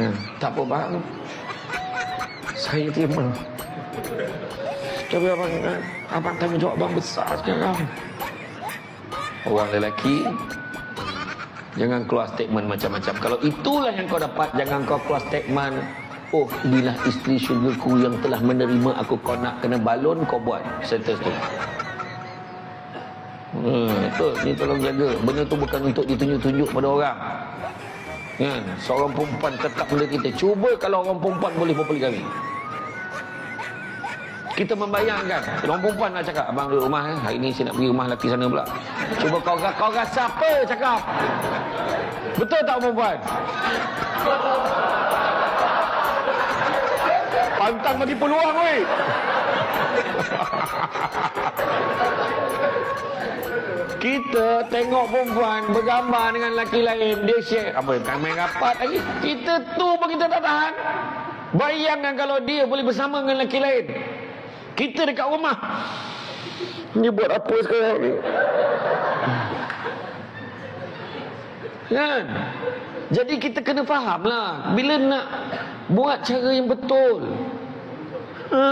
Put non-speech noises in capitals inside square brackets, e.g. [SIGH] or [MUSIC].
Ya, tak apa bang. Saya terima. Tapi abang, abang tanggungjawab abang besar sekarang. Orang lelaki Jangan keluar statement macam-macam. Kalau itulah yang kau dapat Jangan kau keluar statement Oh, bila isteri syurgaku yang telah menerima aku. Kau nak kena balon, kau buat. Sentence tu. Hmm, betul, ni tolong jaga. Benda tu bukan untuk ditunjuk-tunjuk pada orang Kan, seorang perempuan tetap benda kita. Cuba kalau orang perempuan boleh berpoligami kita membayangkan. Orang perempuan nak cakap Abang duduk rumah eh. Hari ni saya nak pergi rumah lelaki sana pula. Cuba kau, kau rasa apa cakap? Betul tak perempuan? Pantang bagi peluang weh [LAUGHS] Kita tengok perempuan bergambar dengan lelaki lain Dia share. Apa bukan main rapat lagi? Kita tu pun kita tak tahan. Bayangkan kalau dia boleh bersama dengan lelaki lain. Kita dekat rumah. Dia buat apa sekarang ni? Kan? Jadi kita kena faham lah. Bila nak buat cara yang betul. Ha.